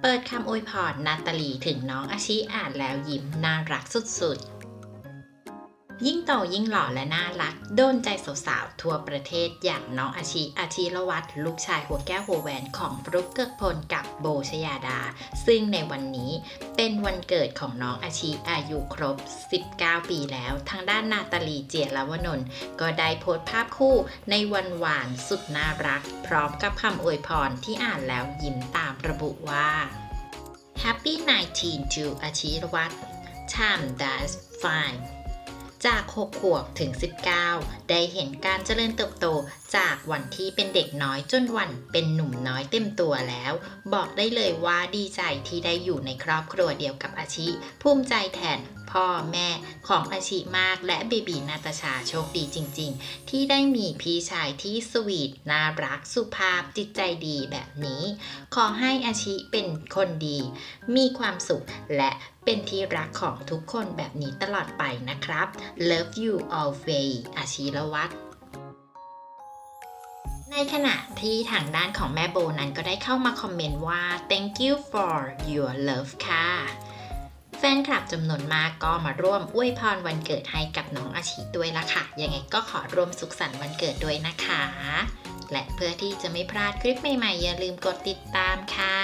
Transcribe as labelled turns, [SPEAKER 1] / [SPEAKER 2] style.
[SPEAKER 1] เปิดคำอวยพรนาตาลีถึงน้องอาชิอ่านแล้วยิ้มน่ารักสุดๆ ยิ่งโตยิ่งหล่อและน่ารัก โดนใจสาวๆ ทั่วประเทศอย่างน้องอาชิอาชิรวัตรลูกชายหัวแก้วหัวแหวนของฟลุกเกิกพลกับโบชยาดา ซึ่งในวันนี้เป็นวันเกิดของน้องอาชิอายุครบ 19 ปีแล้ว ทางด้านนาตาลีเจียรวนนท์ก็ได้โพสต์ภาพคู่ในวันหวานสุดน่ารัก พร้อมกับคำอวยพรที่อ่านแล้วยิ้มตามระบุว่า Happy 19 to อาชิรวัตร Time that's fine จาก 6 ขวบถึง 19 ได้เห็นการเจริญเติบโตจากวันที่เป็นเด็กน้อยจนวันเป็นหนุ่มน้อยเต็มตัวแล้ว บอกได้เลยว่าดีใจที่ได้อยู่ในครอบครัวเดียวกับอาชิ ภูมิใจแทนพ่อแม่ของอาชิมากและเบบีนาตาชาโชคดีจริง ๆ ที่ได้มีพี่ชายที่สวีทน่ารักสุภาพจิตใจดีแบบนี้ ขอให้อาชิเป็นคนดี มีความสุขและ เป็นที่รักของทุกคนแบบนี้ตลอดไปนะครับ Love you always อาชีรวัตรในขณะที่ทางด้านของแม่โบนั้นก็ได้เข้ามาคอมเมนต์ว่า thank you for your love ค่ะ แฟนคลับจำนวนมากก็มาร่วมอวยพรวันเกิดให้กับน้องอาชิด้วยละค่ะ ยังไงก็ขอร่วมสุขสันต์วันเกิดด้วยนะคะ และเพื่อที่จะไม่พลาดคลิปใหม่ๆ อย่าลืมกดติดตามค่ะ